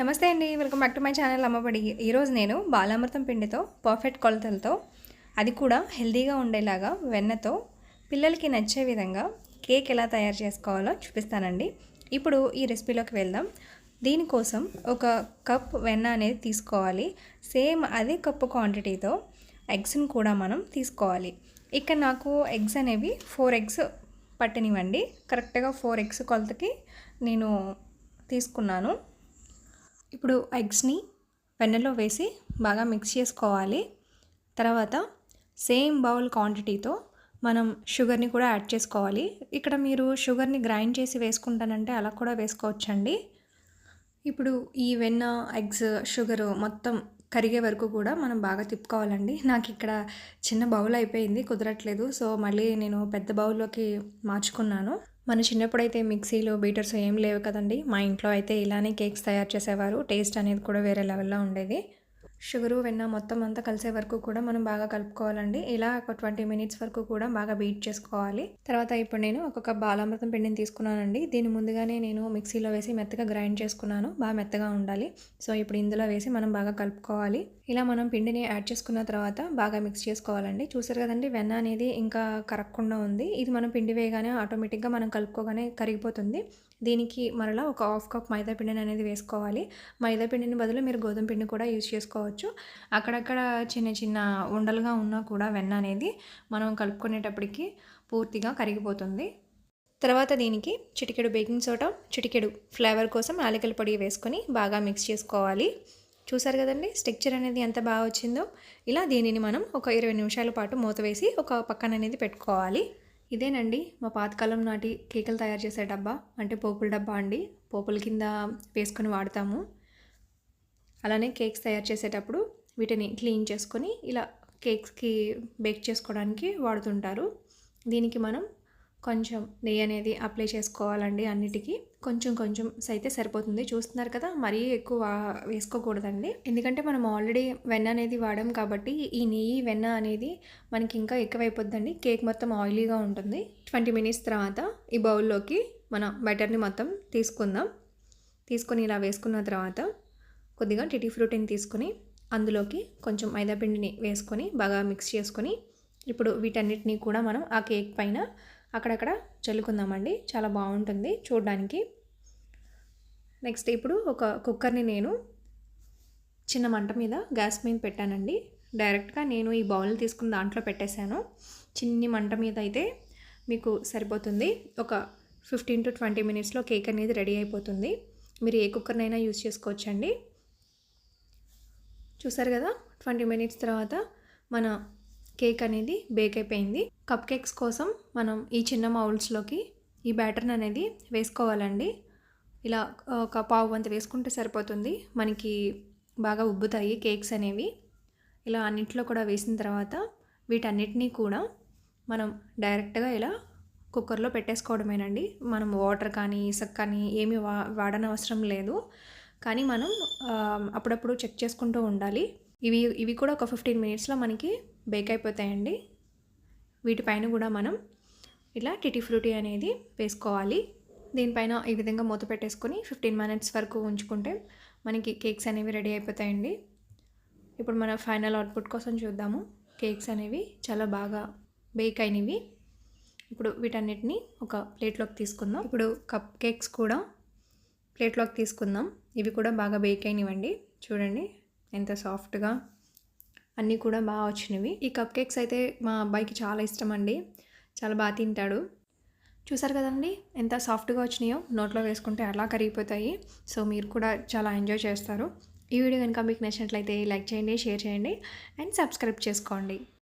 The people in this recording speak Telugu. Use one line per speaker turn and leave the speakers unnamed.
నమస్తే అండి. Welcome back to my channel Ammabadi ఈరోజు నేను బాలామృతం పిండితో పర్ఫెక్ట్ కొలతలతో అది కూడా హెల్తీగా ఉండేలాగా వెన్నతో పిల్లలకి నచ్చే విధంగా కేక్ ఎలా తయారు చేసుకోవాలో చూపిస్తానండి. ఇప్పుడు ఈ రెసిపీలోకి వెళ్దాం. దీనికోసం ఒక కప్ వెన్న అనేది తీసుకోవాలి. సేమ్ అదే కప్పు క్వాంటిటీతో ఎగ్స్ని కూడా మనం తీసుకోవాలి. ఇక్కడ నాకు ఎగ్స్ అనేవి ఫోర్ ఎగ్స్ పట్టనివ్వండి. కరెక్ట్గా ఫోర్ ఎగ్స్ కొలతకి నేను తీసుకున్నాను. ఇప్పుడు ఎగ్స్ని వెన్నెలో వేసి బాగా మిక్స్ చేసుకోవాలి. తర్వాత సేమ్ బౌల్ క్వాంటిటీతో మనం షుగర్ని కూడా యాడ్ చేసుకోవాలి. ఇక్కడ మీరు షుగర్ని గ్రైండ్ చేసి వేసుకుంటానంటే అలా కూడా వేసుకోవచ్చండి. ఇప్పుడు ఈ వెన్న ఎగ్స్ షుగర్ మొత్తం కరిగే వరకు కూడా మనం బాగా తిప్పుకోవాలండి. నాకు ఇక్కడ చిన్న బౌల్ అయిపోయింది కుదరట్లేదు. సో మళ్ళీ నేను పెద్ద బౌల్లోకి మార్చుకున్నాను. మన చిన్నప్పుడైతే మిక్సీలు బీటర్స్ ఏం లేవు కదండి. మా ఇంట్లో అయితే ఇలానే కేక్స్ తయారు చేసేవారు. టేస్ట్ అనేది కూడా వేరే లెవెల్లో ఉండేది. షుగరు వెన్న మొత్తం అంతా కలిసే వరకు కూడా మనం బాగా కలుపుకోవాలండి. ఇలా ఒక ట్వంటీ మినిట్స్ వరకు కూడా బాగా బీట్ చేసుకోవాలి. తర్వాత ఇప్పుడు నేను ఒక కప్ బాలామృతం పిండిని తీసుకున్నానండి. దీన్ని ముందుగానే నేను మిక్సీలో వేసి మెత్తగా గ్రైండ్ చేసుకున్నాను. బాగా మెత్తగా ఉండాలి. సో ఇప్పుడు ఇందులో వేసి మనం బాగా కలుపుకోవాలి. ఇలా మనం పిండిని యాడ్ చేసుకున్న తర్వాత బాగా మిక్స్ చేసుకోవాలండి. చూసారు కదండి వెన్న అనేది ఇంకా కరగకుండా ఉంది. ఇది మనం పిండి వేయగానే ఆటోమేటిక్గా మనం కలుపుకోగానే కరిగిపోతుంది. దీనికి మరలా ఒక హాఫ్ కప్ మైదా పిండిని అనేది వేసుకోవాలి. మైదా పిండిని బదులు మీరు గోధుమ పిండి కూడా యూజ్ చేసుకోవచ్చు. అక్కడక్కడ చిన్న చిన్న ఉండలుగా ఉన్నా కూడా వెన్న అనేది మనం కలుపుకునేటప్పటికి పూర్తిగా కరిగిపోతుంది. తర్వాత దీనికి చిటికెడు బేకింగ్ సోడా చిటికెడు ఫ్లేవర్ కోసం యాలకల పొడి వేసుకొని బాగా మిక్స్ చేసుకోవాలి. చూసారు కదండి స్ట్రక్చర్ అనేది ఎంత బాగా వచ్చిందో. ఇలా దీనిని మనం ఒక ఇరవై నిమిషాల పాటు మూత వేసి ఒక పక్కన అనేది పెట్టుకోవాలి. ఇదేనండి మా పాతకాలం నాటి కేకులు తయారు చేసే డబ్బా అంటే పోపుల డబ్బా అండి. పోపుల కింద వేసుకొని వాడతాము. అలానే కేక్స్ తయారు చేసేటప్పుడు వీటిని క్లీన్ చేసుకొని ఇలా కేక్స్కి బేక్ చేసుకోవడానికి వాడుతుంటారు. దీనికి మనం కొంచెం నెయ్యి అనేది అప్లై చేసుకోవాలండి అన్నిటికీ. కొంచెం కొంచెం అయితే సరిపోతుంది. చూస్తున్నారు కదా మరీ ఎక్కువ వేసుకోకూడదండి. ఎందుకంటే మనం ఆల్రెడీ వెన్న అనేది వాడాం కాబట్టి ఈ నెయ్యి వెన్న అనేది మనకి ఇంకా ఎక్కువైపోద్దండి. కేక్ మొత్తం ఆయిలీగా ఉంటుంది. ట్వంటీ మినిట్స్ తర్వాత ఈ బౌల్లోకి మన బటర్ని మొత్తం తీసుకుందాం. తీసుకొని ఇలా వేసుకున్న తర్వాత కొద్దిగా టిటీ ఫ్రూటీని తీసుకొని అందులోకి కొంచెం మైదా పిండిని వేసుకొని బాగా మిక్స్ చేసుకొని ఇప్పుడు వీటన్నిటినీ కూడా మనం ఆ కేక్ పైన అక్కడక్కడ చల్లుకుందామండి. చాలా బాగుంటుంది చూడడానికి. నెక్స్ట్ ఇప్పుడు ఒక కుక్కర్ని నేను చిన్న మంట మీద గ్యాస్ మీద పెట్టానండి. డైరెక్ట్గా నేను ఈ బౌల్ తీసుకుని దాంట్లో పెట్టేశాను. చిన్ని మంట మీద అయితే మీకు సరిపోతుంది. ఒక ఫిఫ్టీన్ టు ట్వంటీ మినిట్స్లో కేక్ అనేది రెడీ అయిపోతుంది. మీరు ఏ కుక్కర్నైనా యూజ్ చేసుకోవచ్చండి. చూసారు కదా? ట్వంటీ మినిట్స్ తర్వాత మన కేక్ అనేది బేక్ అయిపోయింది. కప్ కేక్స్ కోసం మనం ఈ చిన్న మౌల్స్లోకి ఈ బ్యాటర్ని అనేది వేసుకోవాలండి. ఇలా ఒక పావు వంత వేసుకుంటే సరిపోతుంది. మనకి బాగా ఉబ్బుతాయి కేక్స్ అనేవి. ఇలా అన్నింటిలో కూడా వేసిన తర్వాత వీటన్నిటినీ కూడా మనం డైరెక్ట్గా ఇలా కుక్కర్లో పెట్టేసుకోవడమేనండి. మనం వాటర్ కానీ ఇసుక కానీ ఏమి వా వాడనవసరం లేదు. కానీ మనం అప్పుడప్పుడు చెక్ చేసుకుంటూ ఉండాలి. ఇవి ఇవి కూడా ఒక ఫిఫ్టీన్ మినిట్స్లో మనకి బేక్ అయిపోతాయండి. వీటిపైన కూడా మనం ఇలా టిటీ ఫ్రూటీ అనేది వేసుకోవాలి. దీనిపైన ఈ విధంగా మూత పెట్టేసుకొని ఫిఫ్టీన్ మినిట్స్ వరకు ఉంచుకుంటే మనకి కేక్స్ అనేవి రెడీ అయిపోతాయండి. ఇప్పుడు మన ఫైనల్ అవుట్పుట్ కోసం చూద్దాము. కేక్స్ అనేవి చాలా బాగా బేక్ అయినవి. ఇప్పుడు వీటన్నిటిని ఒక ప్లేట్లోకి తీసుకుందాం. ఇప్పుడు కప్ కేక్స్ కూడా ప్లేట్లోకి తీసుకుందాం. ఇవి కూడా బాగా బేక్ అయినవండి చూడండి ఎంత సాఫ్ట్గా అన్నీ కూడా బాగా వచ్చినవి. ఈ కప్ కేక్స్ అయితే మా అబ్బాయికి చాలా ఇష్టం అండి చాలా బాగా తింటాడు. చూసారు కదండి ఎంత సాఫ్ట్గా వచ్చినాయో. నోట్లో వేసుకుంటే అలా కరిగిపోతాయి. సో మీరు కూడా చాలా ఎంజాయ్ చేస్తారు. ఈ వీడియో కనుక మీకు నచ్చినట్లయితే లైక్ చేయండి షేర్ చేయండి అండ్ సబ్స్క్రైబ్ చేసుకోండి.